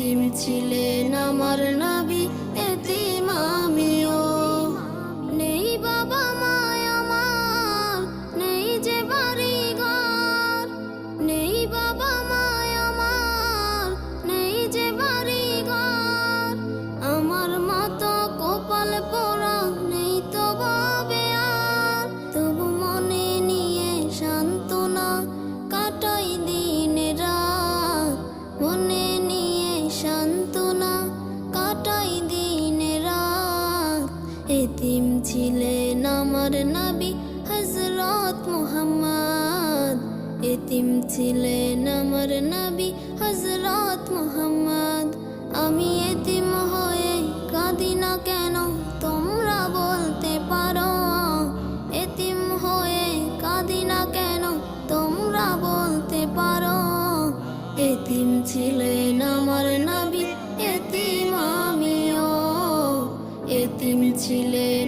এতিম ছিলেন আমার নাবি এতিম আমিও। ছিলেন আমার নবী হজরত মুহাম্মদ। এতিম ছিলেন আমার নবী হজরত মুহাম্মদ। আমি এতিম হয়ে কাঁদি না কেন? তোমরা বলতে পারো। এতিম হয়ে কাঁদি না কেন? তোমরা বলতে পারো। এতিম ছিলেন আমার নবী, এতিম আমিও। এতিম ছিলেন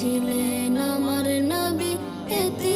ছিলেন আমার নবী এতে